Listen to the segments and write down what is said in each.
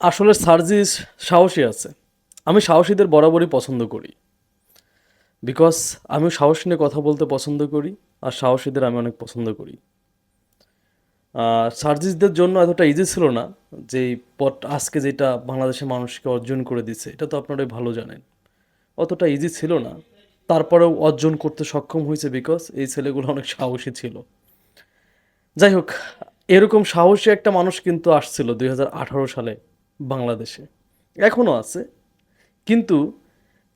আসলে সার্জিস সাহসী আছে। আমি সাহসীদের বরাবরই পছন্দ করি। বিকজ আমি সাহস নিয়ে কথা বলতে পছন্দ করি আর সাহসীদের আমি অনেক পছন্দ করি। সার্জিসদের জন্য এতটা ইজি ছিল না যে পট আজকে যেটা বাংলাদেশের মানুষকে অর্জন করে দিচ্ছে এটা তো আপনারাই ভালো জানেন। অতটা ইজি ছিল না। তারপরেও অর্জন করতে সক্ষম হয়েছে বিকজ এই ছেলেগুলো অনেক সাহসী ছিল। যাই হোক, এরকম সাহসী একটা মানুষ কিন্তু আসছিল দুই হাজার আঠারো সালে। বাংলাদেশে। এখনও আছে। কিন্তু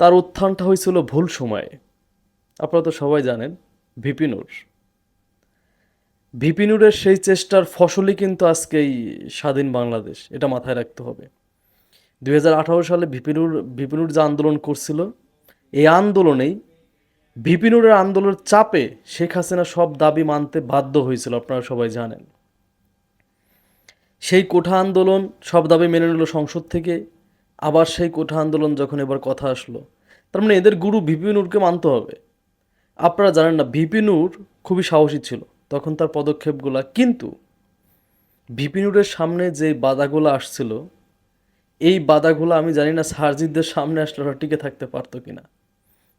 তার উত্থানটা হয়েছিল ভুল সময়ে। আপনারা তো সবাই জানেন ভিপিনুর ভিপিনুরের সেই চেষ্টার ফসলই কিন্তু আজকে এই স্বাধীন বাংলাদেশ, এটা মাথায় রাখতে হবে। দুই হাজার আঠারো সালে ভিপিনুর ভিপিনুর যে আন্দোলন করছিল, এই আন্দোলনেই ভিপিনুরের আন্দোলনের চাপে শেখ হাসিনা সব দাবি মানতে বাধ্য হয়েছিল, আপনারা সবাই জানেন। সেই কোঠা আন্দোলন সব দাবি মেনে নিল সংসদ থেকে। আবার সেই কোঠা আন্দোলন যখন এবার কথা আসলো, তার মানে এদের গুরু ভিপি নূরকে মানতে হবে। আপনারা জানেন না, ভিপি নূর খুবই সাহসী ছিল, তখন তার পদক্ষেপগুলা। কিন্তু ভিপি নূরের সামনে যে বাধাগুলো আসছিল, এই বাধাগুলো আমি জানি না সার্জিদদের সামনে আসলে টিকে থাকতে পারতো কিনা।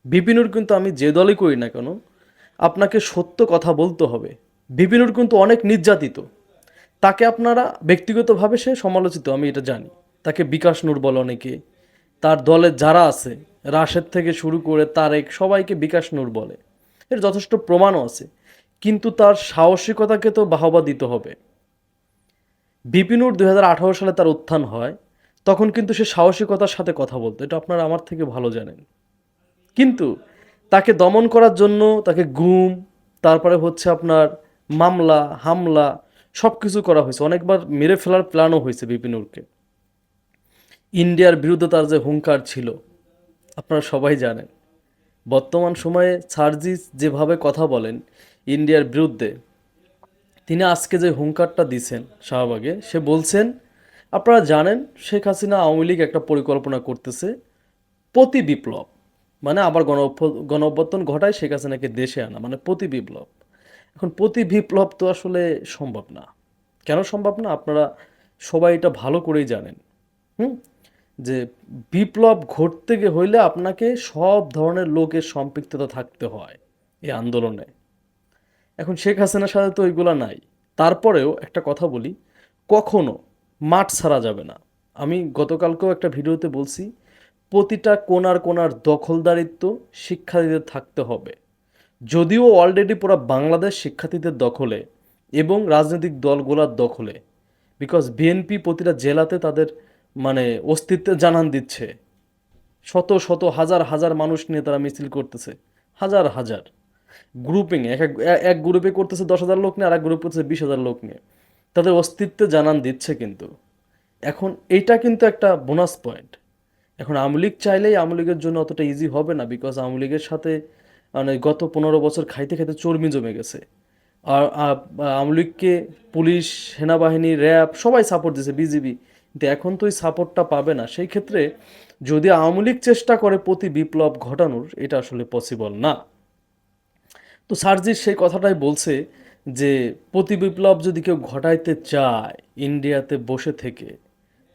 বিপিনুর কিন্তু আমি যে দলই করি না কেন, আপনাকে সত্য কথা বলতে হবে। বিপিনুর কিন্তু অনেক নির্যাতিত। তাকে আপনারা ব্যক্তিগতভাবে সে সমালোচিত, আমি এটা জানি। তাকে বিকাশ নূর বলে অনেকে। তার দলে যারা আছে, রাশেদ থেকে শুরু করে তারেক, সবাইকে বিকাশ নূর বলে। এর যথেষ্ট প্রমাণও আছে। কিন্তু তার সাহসিকতাকে তো বাহবা দিতে হবে। বিপিনুর দু হাজার আঠারো সালে তার উত্থান হয়, তখন কিন্তু সে সাহসিকতার সাথে কথা বলতো। এটা আপনারা আমার থেকে ভালো জানেন। কিন্তু তাকে দমন করার জন্য তাকে গুম, তারপরে হচ্ছে আপনার মামলা, হামলা সব কিছু করা হয়েছে। অনেকবার মেরে ফেলার প্ল্যানও হয়েছে বিপিনুরকে ইন্ডিয়ার বিরুদ্ধে তার যে হুঙ্কার ছিল, আপনারা সবাই জানেন। বর্তমান সময়ে সার্জিস যেভাবে কথা বলেন, ইন্ডিয়ার বিরুদ্ধে, তিনি আজকে যে হুঙ্কারটা দিছেন শাহবাগে, সে বলছেন, আপনারা জানেন, শেখ হাসিনা আওয়ামী লীগ একটা পরিকল্পনা করতেছে, প্রতি বিপ্লব। মানে আবার গণ গণ ঘটায় শেখ হাসিনাকে দেশে আনা মানে প্রতি বিপ্লব। এখন প্রতি বিপ্লব তো আসলে সম্ভব না। কেন সম্ভব না? আপনারা সবাই এটা ভালো করেই জানেন। হুম? যে বিপ্লব ঘটতে গিয়ে হইলে আপনাকে সব ধরনের লোকের সম্পৃক্ততা থাকতে হয় এই আন্দোলনে। এখন শেখ হাসিনার সাথে তো ওইগুলা নাই। তারপরেও একটা কথা বলি, কখনো মাঠ ছাড়া যাবে না। আমি গতকালকেও একটা ভিডিওতে বলছি, প্রতিটা কোনার কোনার দখলদারিত্ব শিক্ষার্থীদের থাকতে হবে। যদিও অলরেডি পুরো বাংলাদেশ শিক্ষার্থীদের দখলে এবং রাজনৈতিক দলগুলোর দখলে বিকজ বিএনপি প্রতিটা জেলাতে তাদের মানে অস্তিত্বের জানান দিচ্ছে। শত শত, হাজার হাজার মানুষ নিয়ে তারা মিছিল করতেছে, হাজার হাজার। গ্রুপিং এক এক গ্রুপে করতেছে দশ হাজার লোক নিয়ে আর এক গ্রুপে করতেছে বিশ হাজার লোক নিয়ে। তাদের অস্তিত্বে জানান দিচ্ছে কিন্তু। এখন এইটা কিন্তু একটা বোনাস পয়েন্ট এখন আওয়ামী লীগ চাইলেই আওয়ামী লীগের জন্য অতটা ইজি হবে না বিকজ আওয়ামী লীগের সাথে মানে গত পনেরো বছর খাইতে খাইতে চর্মি জমে গেছে। আর আওয়ামী লীগকে পুলিশ, সেনাবাহিনী, র্যাব সবাই সাপোর্ট দিছে, বিজিবি। কিন্তু এখন তো ওই সাপোর্টটা পাবে না। সেই ক্ষেত্রে যদি আওয়ামী লীগ চেষ্টা করে প্রতি বিপ্লব ঘটানোর, এটা আসলে পসিবল না। তো সার্জিস সেই কথাটাই বলছে যে, প্রতি বিপ্লব যদি কেউ ঘটাইতে চায়, ইন্ডিয়াতে বসে থেকে,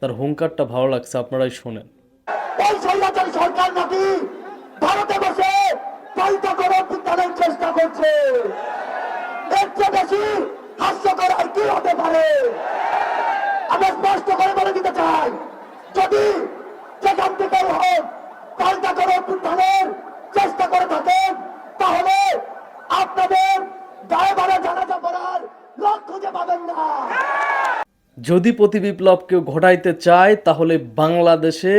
তার হুঙ্কারটা ভালো লাগছে, আপনারাই শোনেন। সরকার নাকি? ভারতে বসে করছে এর চেয়ে বেশি হাস্যকর আর কি হতে পারে? আমরা স্পষ্ট করে বলে দিতে চাই, যদি যেখান থেকে হোক পাল্টা করে অভ্যুত্থানের চেষ্টা করে থাকেন, তাহলে আপনাদের গায়ে বাড়া জানাজা করার লোক খুঁজে পাবেন না। যদি প্রতি বিপ্লব কেউ ঘটাইতে চায়, তাহলে বাংলাদেশে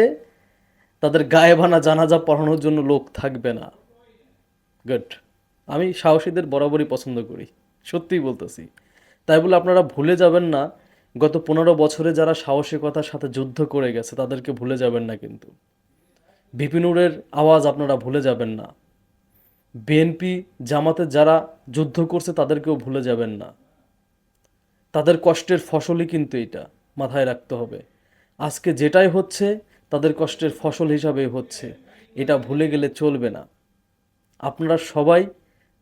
তাদের গায়ে ভানা জানাজা পড়ানোর জন্য লোক থাকবে না। গুড আমি সাহসীদের বরাবরই পছন্দ করি, সত্যিই বলতেছি। তাই বলে আপনারা ভুলে যাবেন না, গত পনেরো বছরে যারা সাহসিকতার সাথে যুদ্ধ করে গেছে, তাদেরকে ভুলে যাবেন না কিন্তু। বিপিনুরের আওয়াজ আপনারা ভুলে যাবেন না। বিএনপি জামাতে যারা যুদ্ধ করছে, তাদেরকেও ভুলে যাবেন না। তাদের কষ্টের ফসলই কিন্তু এটা, মাথায় রাখতে হবে। আজকে যেটাই হচ্ছে, তাদের কষ্টের ফসল হিসাবেই হচ্ছে। এটা ভুলে গেলে চলবে না। আপনারা সবাই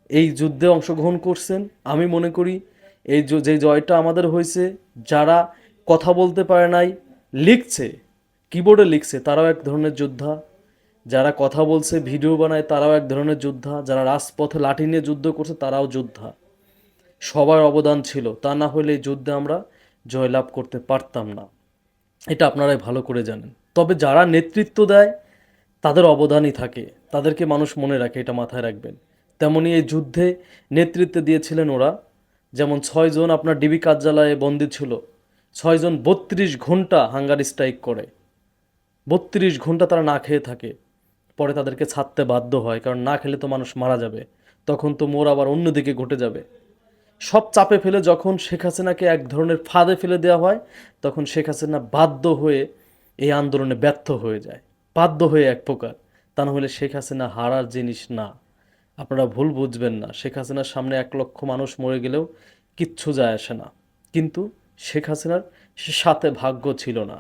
এই যুদ্ধে অংশগ্রহণ করছেন। আমি মনে করি এই যে জয়টা আমাদের হয়েছে, যারা কথা বলতে পারে নাই, লিখছে, কিবোর্ডে লিখছে, তারাও এক ধরনের যোদ্ধা। যারা কথা বলছে, ভিডিও বানায়, তারাও এক ধরনের যোদ্ধা। যারা রাজপথে লাঠি নিয়ে যুদ্ধ করছে, তারাও যোদ্ধা। সবার অবদান ছিল, তা না হলে এই যুদ্ধে আমরা জয়লাভ করতে পারতাম না। এটা আপনারাই ভালো করে জানেন। তবে যারা নেতৃত্ব দেয়, তাদের অবদানই থাকে। তাদেরকে মানুষ মনে রাখে, এটা মাথায় রাখবেন। তেমনি এই যুদ্ধে নেতৃত্ব দিয়েছিলেন ওরা। যেমন ছয়জন আপনার ডিবি কার্যালয়ে বন্দী ছিল ছয়জন বত্রিশ ঘণ্টা হাঙ্গার স্ট্রাইক করে। বত্রিশ ঘণ্টা তারা না খেয়ে থাকে, পরে তাদেরকে ছাড়তে বাধ্য হয়, কারণ না খেলে তো মানুষ মারা যাবে, তখন তো মোর আবার অন্যদিকে ঘটে যাবে। সব চাপে ফেলে যখন শেখ হাসিনাকে এক ধরনের ফাঁদে ফেলে দেওয়া হয়, তখন শেখ হাসিনা বাধ্য হয়ে এই আন্দোলনে ব্যর্থ হয়ে যায়, বাধ্য হয়ে এক প্রকার, তা না হলে শেখ হাসিনা হারার জিনিস না। আপনারা ভুল বুঝবেন না। শেখ হাসিনার সামনে এক লক্ষ মানুষ মরে গেলেও কিচ্ছু যায় আসে না। কিন্তু শেখ হাসিনার সাথে ভাগ্য ছিল না।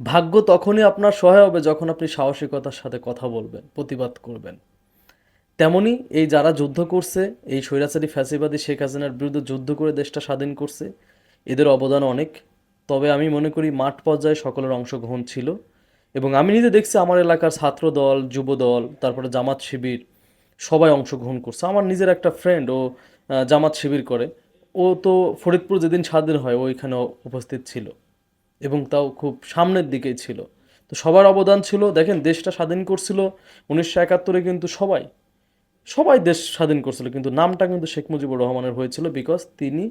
ভাগ্য তখনই আপনার সহায় হবে যখন আপনি সাহসিকতার সাথে কথা বলবেন, প্রতিবাদ করবেন। তেমনি এই যারা যুদ্ধ করছে, এই স্বৈরাচারী ফ্যাসিবাদী শেখ হাসিনার বিরুদ্ধে যুদ্ধ করে দেশটা স্বাধীন করছে, এদের অবদান অনেক। তবে আমি মনে করি মাঠ পর্যায়ে সকলের অংশগ্রহণ ছিল। এবং আমি নিজে দেখছি আমার এলাকার ছাত্র দল যুব দল তারপরে জামাত শিবির, সবাই অংশগ্রহণ করছে। আমার নিজের একটা ফ্রেন্ড ও জামাত শিবির করে। ও তো ফরিদপুর যেদিন স্বাধীন হয় ওইখানে উপস্থিত ছিল এবং তাও খুব সামনের দিকেই ছিল। তো সবার অবদান ছিল, দেখেন দেশটা স্বাধীন করছিল উনিশশো একাত্তরে কিন্তু সবাই সবাই দেশ স্বাধীন করছিল, কিন্তু নামটা কিন্তু শেখ মুজিবুর রহমানের হয়েছিল বিকজ তিনি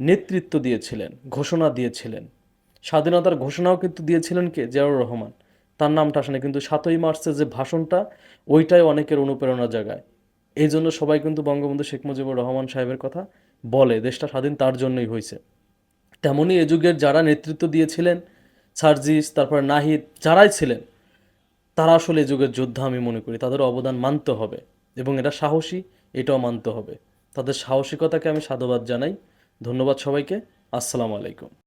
নেতৃত্ব দিয়েছিলেন, ঘোষণা দিয়েছিলেন। স্বাধীনতার ঘোষণাও কিন্তু দিয়েছিলেন কে? জিয়াউর রহমান। তার নামটা আসে না কিন্তু সাতই মার্চের যে ভাষণটা, ওইটাই অনেকের অনুপ্রেরণা জাগায় এই জন্য সবাই কিন্তু বঙ্গবন্ধু শেখ মুজিবুর রহমান সাহেবের কথা বলে, দেশটা স্বাধীন তার জন্যই হয়েছে। তেমনই এ যুগের যারা নেতৃত্ব দিয়েছিলেন, সার্জিস, তারপরে নাহিদ, যারাই ছিলেন, তারা আসলে এ যুগের যোদ্ধা আমি মনে করি। তাদের অবদান মানতে হবে এবং এটা সাহসী, এটাও মানতে হবে। তাদের সাহসিকতাকে আমি সাধুবাদ জানাই। ধন্যবাদ সবাইকে। আসসালামু আলাইকুম।